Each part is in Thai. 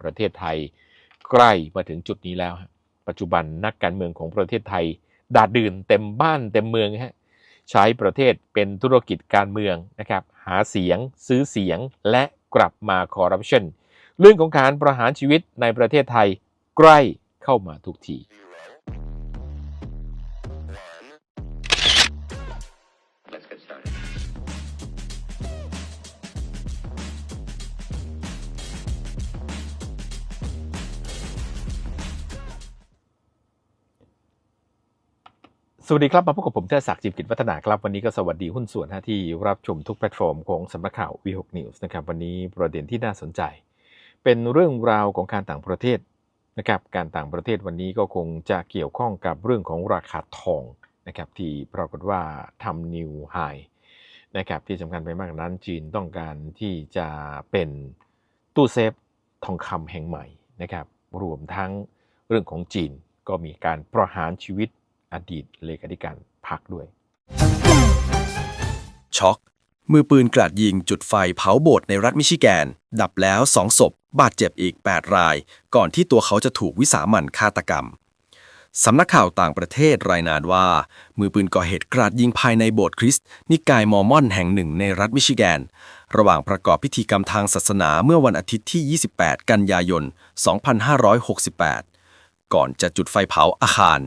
ประเทศไทยใกล้มาถึงจุดนี้แล้วฮะปัจจุบันนักการเมืองของประเทศไทยดาดดื่นเต็มบ้านเต็มเมืองฮะใช้ประเทศเป็นธุรกิจการเมืองนะครับ หาเสียงซื้อเสียงและกลับมาคอร์รัปชันเรื่องของการประหารชีวิตในประเทศไทยใกล้เข้ามาทุกที สวัสดีครับ มาพบกับผมเทศศักดิ์จิมกิจวัฒนาครับ วันนี้ก็สวัสดีหุ้นส่วนที่รับชมทุกแพลตฟอร์มของสำนักข่าว V6 News นะครับวันนี้ประเด็นที่น่าสนใจ เป็นเรื่องราวของการต่างประเทศนะครับการต่างประเทศวันนี้ก็คงจะเกี่ยวข้องกับเรื่องของราคาทองนะครับที่ปรากฏว่าทำนิวไฮนะครับที่สำคัญไปมากนั้นจีนต้องการที่จะเป็นตู้เซฟทองคำแห่งใหม่นะครับรวมทั้งเรื่องของจีนก็มีการประหารชีวิต อดีตเลขาธิการพรรคด้วย ช็อก มือปืนกราดยิงจุดไฟเผาโบสถ์ในรัฐมิชิแกน ดับแล้วสองศพ บาดเจ็บอีก 8 ราย ก่อนที่ตัวเขาจะถูกวิสามันฆาตกรรมสำนักข่าวต่างประเทศรายงานว่า มือปืนก่อเหตุกราดยิงภายในโบสถ์คริสต์นิกายมอร์มอนแห่งหนึ่งในรัฐมิชิแกน ระหว่างประกอบพิธีกรรมทางศาสนาเมื่อวันอาทิตย์ที่ 28 กันยายน 2568 ก่อนจะจุดไฟเผาอาคาร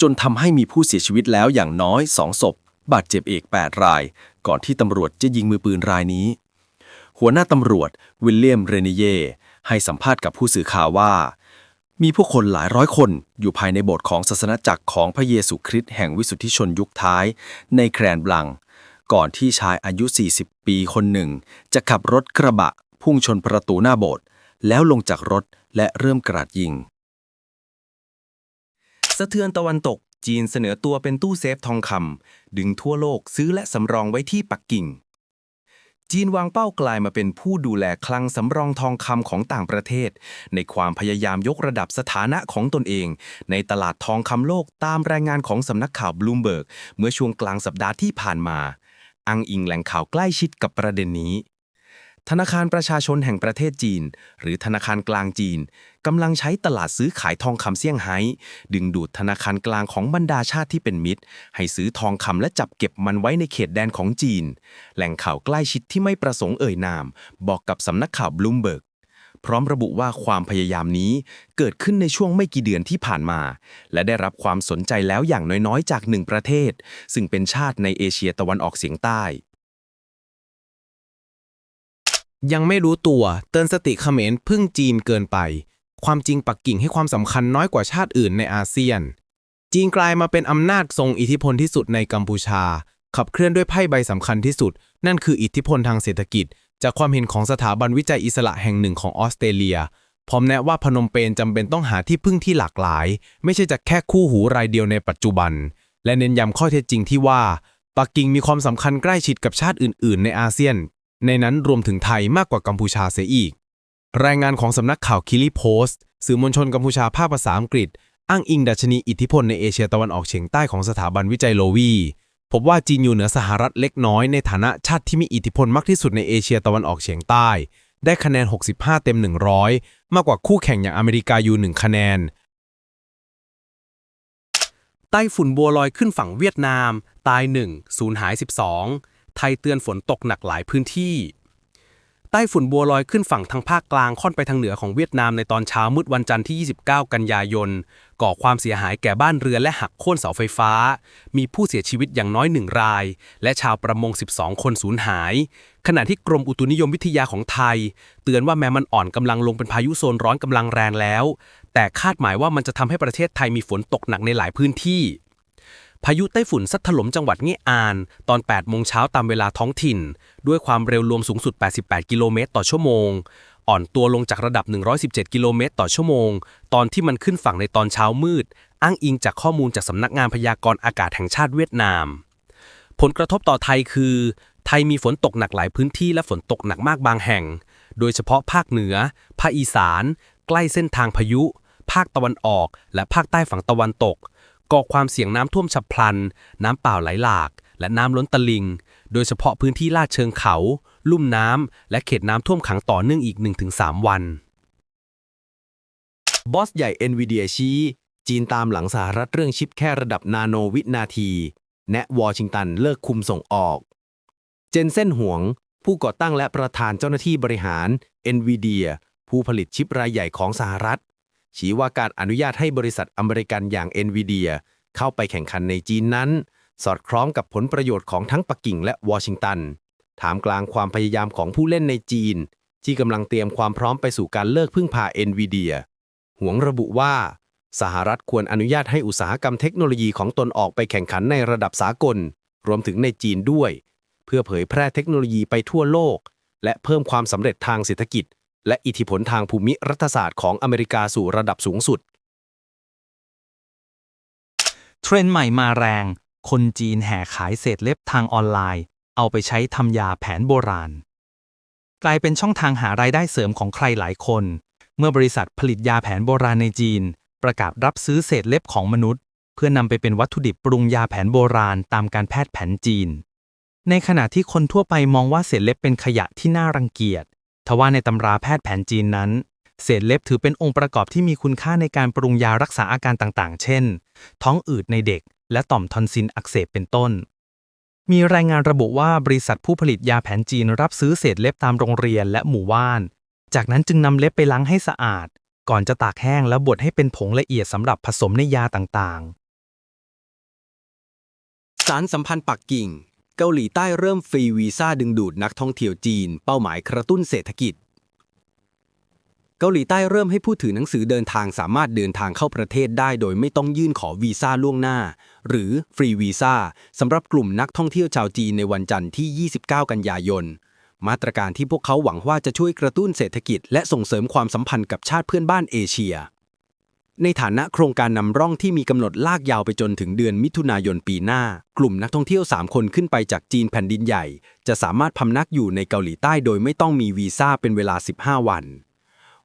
จนทำให้มีผู้เสียชีวิตแล้วอย่างน้อย 2 ศพ บาดเจ็บอีก 8 ราย ก่อนที่ตำรวจจะยิงมือปืนรายนี้ หัวหน้าตำรวจ วิลเลียม เรเนเย ให้สัมภาษณ์กับผู้สื่อข่าวว่า มีผู้คนหลายร้อยคนอยู่ภายในโบสถ์ของศาสนาจักรของพระเยซูคริสต์แห่งวิสุทธิชนยุคท้าย ในแครนบลัง ก่อนที่ชายอายุ 40 ปีคนหนึ่ง จะขับรถกระบะพุ่งชนประตูหน้าโบสถ์แล้วลงจากรถและเริ่มกราดยิง สะเทือนตะวันตก จีนเสนอตัวเป็นตู้เซฟทองคำดึงทั่วโลกซื้อและสำรองไว้ที่ปักกิ่ง จีนวางเป้ากลายมาเป็นผู้ดูแลคลังสำรองทองคำของต่างประเทศ ในความพยายามยกระดับสถานะของตนเอง ในตลาดทองคำโลกตามรายงานของสำนักข่าวบลูมเบิร์กเมื่อช่วงกลางสัปดาห์ที่ผ่านมาอ้างอิงแหล่งข่าวใกล้ชิดกับประเด็นนี้ ธนาคารประชาชนแห่งประเทศจีน หรือธนาคารกลางจีนกำลังใช้ตลาดซื้อขายทองคำเซี่ยงไฮ้ดึงดูดธนาคารกลางของบรรดาชาติที่เป็นมิตร ให้ซื้อทองคำและจับเก็บมันไว้ในเขตแดนของจีน แหล่งข่าวใกล้ชิดที่ไม่ประสงค์เอ่ยนาม บอกกับสำนักข่าวบลูมเบิร์กพร้อมระบุว่าความพยายามนี้เกิดขึ้นในช่วงไม่กี่เดือนที่ผ่านมา และได้รับความสนใจแล้วอย่างน้อยๆ จากหนึ่งประเทศ ซึ่งเป็นชาติในเอเชียตะวันออกเฉียงใต้ ยังไม่รู้ตัวเตือนสติเขมรพึ่งจีนเกินไป ความจริงปักกิ่งให้ความสำคัญน้อยกว่าชาติอื่นในอาเซียน จีนกลายมาเป็นอำนาจทรงอิทธิพลที่สุดในกัมพูชา ขับเคลื่อนด้วยไพ่ใบสำคัญที่สุด นั่นคืออิทธิพลทางเศรษฐกิจ จากความเห็นของสถาบันวิจัยอิสระแห่งหนึ่งของออสเตรเลีย พร้อมแนะว่าพนมเปญจำเป็นต้องหาที่พึ่งที่หลากหลาย ไม่ใช่จะแค่คู่หูรายเดียวในปัจจุบัน และเน้นย้ำข้อเท็จจริงที่ว่าปักกิ่งมีความสำคัญใกล้ชิดกับชาติอื่น ๆ ในอาเซียน ในนั้นรวมถึงไทยมากกว่ากัมพูชาเสียอีก รายงานของสำนักข่าวคิลิโพสต์สื่อมวลชนกัมพูชาภาคภาษาอังกฤษ อ้างอิงดัชนีอิทธิพลในเอเชียตะวันออกเฉียงใต้ของสถาบันวิจัยโลวีพบว่าจีนอยู่เหนือสหรัฐเล็กน้อยในฐานะชาติที่มีอิทธิพลมากที่สุดในเอเชียตะวันออกเฉียงใต้ ได้คะแนน 65 เต็ม 100 มากกว่าคู่แข่งอย่างอเมริกาอยู่1คะแนนไต้ฝุ่นบัวลอยขึ้นฝั่งเวียดนาม ตาย1สูญหาย 12 ไทยเตือนฝนตกหนักหลายพื้นที่ไต้ฝุ่นบัวลอยขึ้นฝั่งทางภาคกลางค่อนไปทางเหนือของเวียดนามในตอนเช้ามืดวันจันทร์ที่ 29 กันยายน ก่อความเสียหายแก่บ้านเรือนและหักโค่นเสาไฟฟ้า มีผู้เสียชีวิตอย่างน้อยหนึ่งราย และชาวประมง 12 คนสูญหาย ขณะที่กรมอุตุนิยมวิทยาของไทย เตือนว่าแม้มันอ่อนกำลังลงเป็นพายุโซนร้อนกำลังแรงแล้ว แต่คาดหมายว่ามันจะทำให้ประเทศไทยมีฝนตกหนักในหลายพื้นที่ พายุไต้ฝุ่นซัดถล่มจังหวัดงี้อาน ตอน 8 โมงเช้าตามเวลาท้องถิ่น ด้วยความเร็วรวมสูงสุด 88 กิโลเมตรต่อชั่วโมง อ่อนตัวลงจากระดับ 117 กิโลเมตรต่อชั่วโมง ตอนที่มันขึ้นฝั่งในตอนเช้ามืด อ้างอิงจากข้อมูลจากสำนักงานพยากรณ์อากาศแห่งชาติเวียดนาม ผลกระทบต่อไทยคือ ไทยมีฝนตกหนักหลายพื้นที่และฝนตกหนักมากบางแห่ง โดยเฉพาะภาคเหนือ ภาคอีสาน ใกล้เส้นทางพายุ ภาคตะวันออก และภาคใต้ฝั่งตะวันตก ก่อความเสี่ยงน้ำท่วมฉับพลัน น้ำเปล่าไหลหลาก และน้ำล้นตลิ่งโดยเฉพาะพื้นที่ลาดเชิงเขา ลุ่มน้ำ และเขตน้ำท่วมขังต่อเนื่องอีก 1-3 วัน บอสใหญ่ NVIDIA ชี้จีนตามหลังสหรัฐเรื่องชิปแค่ระดับนาโนวินาที แนะวอชิงตันเลิกคุมส่งออก เจนเซ่นหวง ผู้ก่อตั้งและประธานเจ้าหน้าที่บริหาร NVIDIA ผู้ผลิตชิปรายใหญ่ของสหรัฐ ชี้ว่าการอนุญาตให้บริษัทอเมริกันอย่าง NVIDIA เข้าไปแข่งขันในจีนนั้น สอดคล้องกับผลประโยชน์ของทั้งปักกิ่งและวอชิงตันถามกลางความพยายามของผู้เล่นในจีน ที่กำลังเตรียมความพร้อมไปสู่การเลิกพึ่งพา NVIDIA หวงระบุว่า สหรัฐควรอนุญาตให้อุตสาหกรรมเทคโนโลยีของตนออกไปแข่งขันในระดับสากล รวมถึงในจีนด้วย เพื่อเผยแพร่เทคโนโลยีไปทั่วโลก และเพิ่มความสำเร็จทางเศรษฐกิจ และอิทธิพลทางภูมิรัฐศาสตร์ของอเมริกาสู่ระดับสูงสุด เทรนด์ใหม่มาแรง คนจีนแห่ขายเศษเล็บทางออนไลน์ เอาไปใช้ทำยาแผนโบราณ กลายเป็นช่องทางหารายได้เสริมของใครหลายคน เมื่อบริษัทผลิตยาแผนโบราณในจีน ประกาศรับซื้อเศษเล็บของมนุษย์ เพื่อนำไปเป็นวัตถุดิบปรุงยาแผนโบราณตามการแพทย์แผนจีน ในขณะที่คนทั่วไปมองว่าเศษเล็บเป็นขยะที่น่ารังเกียจ ทว่าในตำราแพทย์แผนจีนนั้น เศษเล็บถือเป็นองค์ประกอบที่มีคุณค่าในการปรุงยารักษาอาการต่างๆ เช่น ท้องอืดในเด็ก และต่อมทอนซิลอักเสบเป็นต้น มีรายงานระบุว่าบริษัทผู้ผลิตยาแผนจีนรับซื้อเศษเล็บตามโรงเรียนและหมู่บ้าน จากนั้นจึงนำเล็บไปล้างให้สะอาด ก่อนจะตากแห้งแล้วบดให้เป็นผงละเอียดสำหรับผสมในยาต่างๆ สารสัมพันธ์ปักกิ่ง เกาหลีใต้เริ่มฟรีวีซ่าดึงดูดนักท่องเที่ยวจีน เป้าหมายกระตุ้นเศรษฐกิจ เกาหลีใต้เริ่มให้ผู้ถือหนังสือเดินทางสามารถเดินทางเข้าประเทศได้ โดยไม่ต้องยื่นขอวีซ่าล่วงหน้า หรือฟรีวีซ่าสำหรับกลุ่มนักท่องเที่ยวชาวจีนในวันจันทร์ที่ 29 กันยายน มาตรการที่พวกเขาหวังว่าจะช่วยกระตุ้นเศรษฐกิจ และส่งเสริมความสัมพันธ์กับชาติเพื่อนบ้านเอเชีย ในฐานะโครงการนำร่องที่มีกำหนดลากยาวไปจนถึงเดือนมิถุนายนปีหน้า กลุ่มนักท่องเที่ยว 3 คนขึ้นไปจากจีนแผ่นดินใหญ่ จะสามารถพำนักอยู่ในเกาหลีใต้โดยไม่ต้องมีวีซ่าเป็นเวลา 15 วัน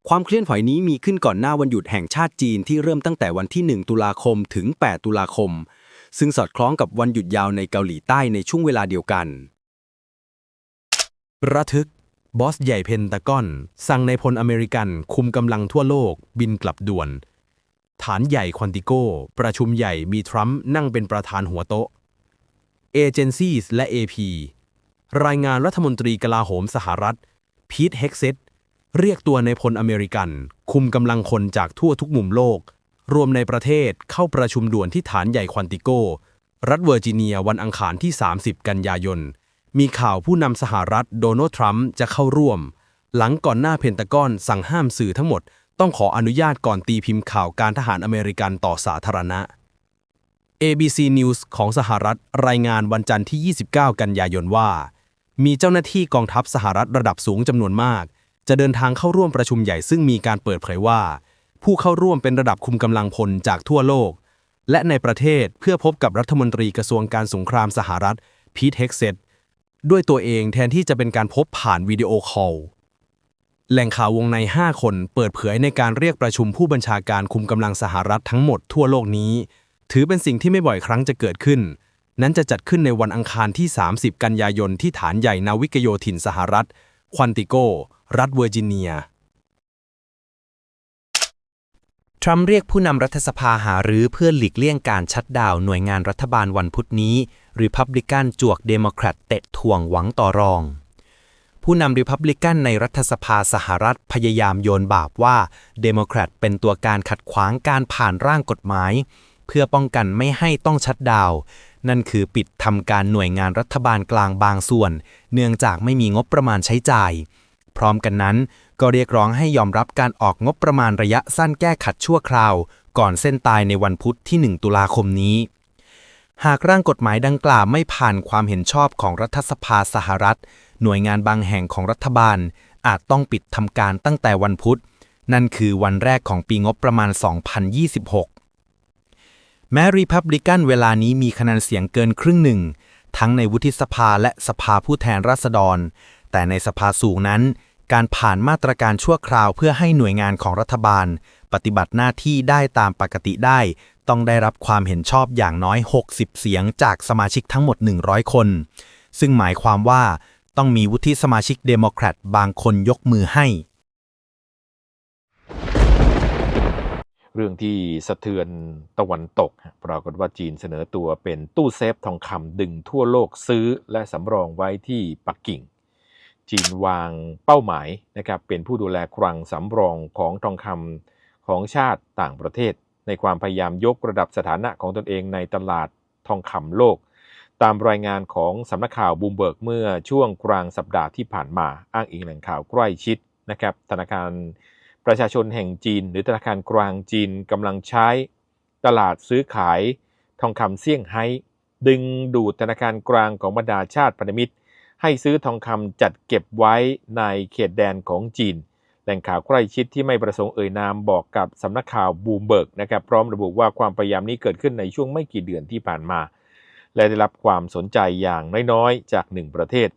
ความเคลื่อนไหวนี้มีขึ้นก่อนหน้าวันหยุดแห่งชาติจีนที่เริ่มตั้งแต่วันที่ 1 ตุลาคมถึง 8 ตุลาคม ซึ่งสอดคล้องกับวันหยุดยาวในเกาหลีใต้ในช่วงเวลาเดียวกัน ระทึกบอสใหญ่เพนตากอน สั่งในพลอเมริกันคุมกำลังทั่วโลก บินกลับด่วน ฐานใหญ่ควอนติโก ประชุมใหญ่มีทรัมป์นั่งเป็นประธานหัวโต๊ะเอเจนซี่และ AP รายงานรัฐมนตรีกลาโหมสหรัฐ พีทเฮกเซตเรียกตัวในพลอเมริกัน คุมกำลังคนจากทั่วทุกมุมโลก รวมในประเทศเข้าประชุมด่วนที่ฐานใหญ่ควอนติโก รัฐเวอร์จิเนียวันอังคารที่ 30 กันยายน มีข่าวผู้นำสหรัฐโดนัลด์ทรัมป์จะเข้าร่วม หลังก่อนหน้าเพนตากอนสั่งห้ามสื่อทั้งหมด ต้องขออนุญาตก่อนตีพิมพ์ข่าวการทหารอเมริกันต่อสาธารณะ ABC News ของสหรัฐรายงานวันจันทร์ที่ 29 กันยายนว่า มีเจ้าหน้าที่กองทัพสหรัฐระดับสูงจำนวนมาก จะเดินทางเข้าร่วมประชุมใหญ่ซึ่งมีการเปิดเผยว่า ผู้เข้าร่วมเป็นระดับคุมกำลังพลจากทั่วโลก และในประเทศเพื่อพบกับรัฐมนตรีกระทรวงการสงครามสหรัฐพีทเฮกเซตด้วยตัวเองแทนที่จะเป็นการพบผ่านวิดีโอคอล แหล่งข่าววงใน 5 คนเปิดเผยในการเรียกประชุมผู้บัญชาการคุมกำลังสหรัฐทั้งหมดทั่วโลกนี้ ถือเป็นสิ่งที่ไม่บ่อยครั้งจะเกิดขึ้น นั้นจะจัดขึ้นในวันอังคารที่ 30 กันยายนที่ฐานใหญ่นาวิกโยธินสหรัฐ ควอนติโก รัฐเวอร์จิเนีย ทรัมป์เรียกผู้นำรัฐสภาหารือเพื่อหลีกเลี่ยงการชัดดาวหน่วยงานรัฐบาลวันพุธนี้ริพับลิกันจวกเดโมแครตเตะถ่วงหวังต่อรอง ผู้นำริพับลิกันในรัฐสภาสหรัฐพยายามโยนบาปว่าเดโมแครตเป็นตัวการขัดขวางการผ่านร่างกฎหมาย เพื่อป้องกันไม่ให้ต้องชัดดาวนั่นคือปิดทำการหน่วยงานรัฐบาลกลางบางส่วน เนื่องจากไม่มีงบประมาณใช้จ่าย พร้อมกันนั้น ก็เรียกร้องให้ยอมรับการออกงบประมาณระยะสั้นแก้ขัดชั่วคราว ก่อนเส้นตายในวันพุธที่ 1 ตุลาคมนี้ หากร่างกฎหมายดังกล่าวไม่ผ่านความเห็นชอบของรัฐสภาสหรัฐ หน่วยงานบางแห่งของรัฐบาล อาจต้องปิดทำการตั้งแต่วันพุธ นั่นคือวันแรกของปีงบประมาณ 2026 แม้รีพับลิกันเวลานี้มีคะแนนเสียงเกินครึ่งหนึ่ง ทั้งในวุฒิสภาและสภาผู้แทนราษฎร แต่ในสภาสูงนั้น การผ่านมาตรการชั่วคราวเพื่อให้หน่วยงานของรัฐบาล ปฏิบัติหน้าที่ได้ตามปกติได้ ต้องได้รับความเห็นชอบอย่างน้อย 60 เสียงจากสมาชิกทั้งหมด 100 คนซึ่งหมายความว่า ต้องมีวุฒิสมาชิกเดโมแครตบางคนยกมือให้ เรื่องที่สะเทือนตะวันตก ปรากฏว่าจีนเสนอตัวเป็นตู้เซฟทองคำดึงทั่วโลกซื้อและสำรองไว้ที่ปักกิ่ง จีนวางเป้าหมายนะครับเป็นผู้ดูแลคลังสำรองของทองคำของชาติต่างประเทศ ในความพยายามยกระดับสถานะของตนเองในตลาดทองคำโลก ตามรายงานของสำนักข่าวบูมเบิร์กเมื่อช่วงกลางสัปดาห์ที่ผ่านมาอ้างอิงแหล่งข่าวใกล้ชิดนะครับธนาคารประชาชนแห่งจีน หรือธนาคารกลางจีนกำลังใช้ตลาดซื้อขายทองคำเซี่ยงไฮ้ดึงดูดธนาคารกลางของบรรดาชาติพันธมิตร ให้ซื้อทองคำจัดเก็บไว้ในเขตแดนของจีน แหล่งข่าวใกล้ชิดที่ไม่ประสงค์เอ่ยนามบอกกับสำนักข่าวบูมเบิร์กนะครับพร้อมระบุว่าความพยายามนี้เกิดขึ้นในช่วงไม่กี่เดือนที่ผ่านมา และได้รับความสนใจอย่างน้อยๆ จากหนึ่งประเทศ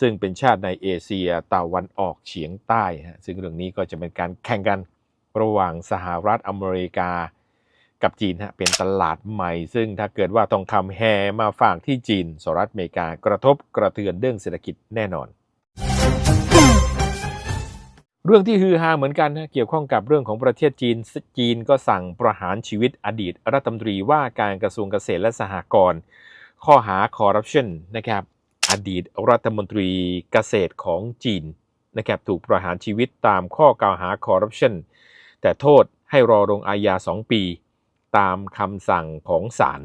ซึ่งเป็นชาติในเอเชียตะวันออกเฉียงใต้ฮะซึ่งเรื่องนี้ก็จะเป็นการแข่งกันระหว่างสหรัฐอเมริกา กับจีนฮะเป็นตลาดใหม่ ซึ่งถ้าเกิดว่าทองคำแฮมาฝากที่จีนสหรัฐอเมริกากระทบกระเทือนเรื่องเศรษฐกิจแน่นอนเรื่องที่ฮือฮาเหมือนกันนะเกี่ยวข้องกับเรื่องของประเทศจีน จีนก็สั่งประหารชีวิตอดีตรัฐมนตรีว่าการกระทรวงเกษตรและสหกรณ์ ข้อหาคอร์รัปชันนะครับอดีตรัฐมนตรีเกษตรของจีนนะครับถูกประหารชีวิตตามข้อกล่าวหาคอร์รัปชันแต่โทษให้รอลงอาญา 2 ปี ตามคำสั่งของศาล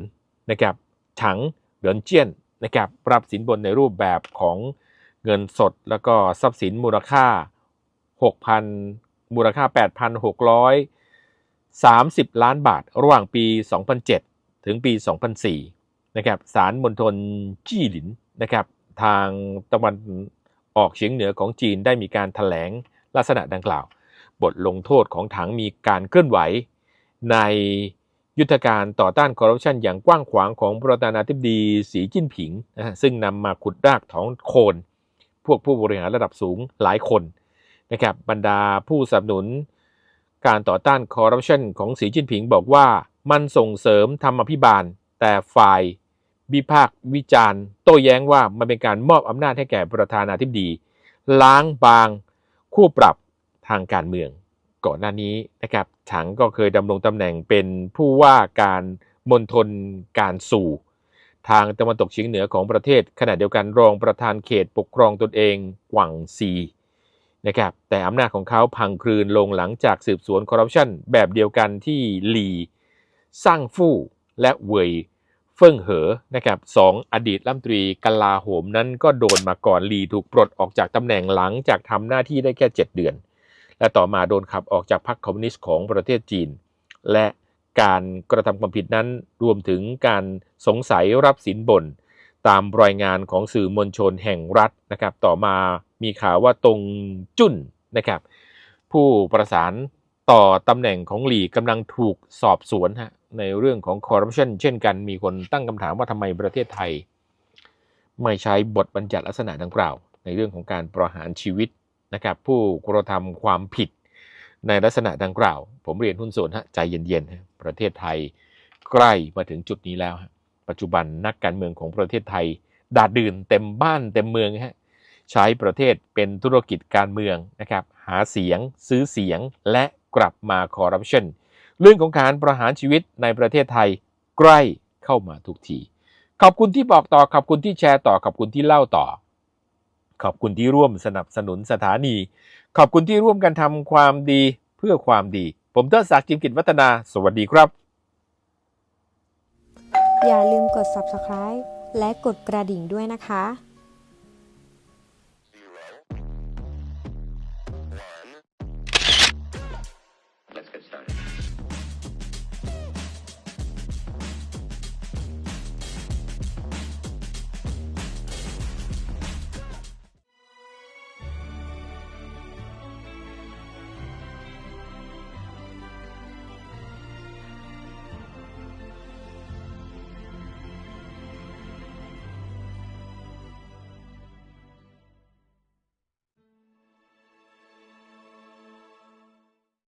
นะครับถังเหรินเจียนนะครับปรับสินบนในรูปแบบของเงินสด แล้วก็ทรัพย์สินมูลค่า 6,000 มูลค่า 8,630 ล้านบาท ระหว่างปี 2007 ถึงปี 2004 นะครับศาลมณฑลจี้หลินนะครับทางตะวันออกเฉียงเหนือของจีนได้มีการถแถลงลักษณะดังกล่าว บทลงโทษของถังมีการเคลื่อนไหว ในยุทธการต่อต้านคอร์รัปชันอย่างกว้างขวางของประธานาธิบดีสีจิ้นผิง ซึ่งนำมาขุดรากถอนโคน พวกผู้บริหารระดับสูงหลายคนนะครับบรรดาผู้สนับสนุน การต่อต้านคอร์รัปชันของสีจิ้นผิงบอกว่ามันส่งเสริมธรรมพิบาล แต่ฝ่าย วิพากษ์วิจารณ์ โต้แย้งว่ามันเป็นการมอบอำนาจให้แก่ประธานาธิบดี ล้างบาง คู่ปรับทางการเมือง ก่อนหน้านี้นะครับถังก็เคยดำรงตำแหน่งเป็นผู้ว่าการมณฑลการสู่ ทางตะวันตกเฉียงเหนือของประเทศ ขณะเดียวกันรองประธานเขตปกครองตนเองกวางซีนะครับแต่อำนาจของเขาพังคลืนลงหลังจากสืบสวนคอร์รัปชันแบบเดียวกันที่หลี สร้างฟู่และเวย เฟิ่งเหอนะครับสองอดีตรัฐมนตรีกลาโหมนั้นก็โดนมาก่อนหลีถูกปลดออกจากตำแหน่งหลังจากทำหน้าที่ได้แค่ 7 เดือน และต่อมาโดนขับออกจากพรรคคอมมิวนิสต์ของประเทศจีน และการกระทำความผิดนั้นรวมถึงการสงสัยรับสินบน ตามรายงานของสื่อมวลชนแห่งรัฐนะครับ ต่อมามีข่าวว่าตรงจุนนะครับ ผู้ประสานต่อตำแหน่งของหลีกำลังถูกสอบสวนฮะ ในเรื่องของคอร์รัปชันเช่นกันมีคนตั้งคำถามว่าทำไมประเทศไทย ไม่ใช้บทบัญญัติลักษณะดังกล่าว ในเรื่องของการประหารชีวิตนะครับผู้กระทำความผิดในลักษณะดังกล่าว ผมเรียนหุ้นส่วนฮะใจเย็นๆฮะประเทศไทยใกล้มาถึงจุดนี้แล้ว ปัจจุบันนักการเมืองของประเทศไทยดาดดื่นเต็มบ้านเต็มเมืองฮะใช้ประเทศเป็นธุรกิจการเมืองนะครับหาเสียงซื้อเสียงและกลับมาคอร์รัปชัน เรื่องของการประหารชีวิตในประเทศไทยใกล้เข้ามาทุกที ขอบคุณที่บอกต่อ ขอบคุณที่แชร์ต่อ ขอบคุณที่เล่าต่อ ขอบคุณที่ร่วมสนับสนุนสถานี ขอบคุณที่ร่วมกันทำความดีเพื่อความดี ผมเทิดศักดิ์จิมกิจวัฒนา สวัสดีครับ อย่าลืมกด subscribe และกดกระดิ่งด้วยนะคะ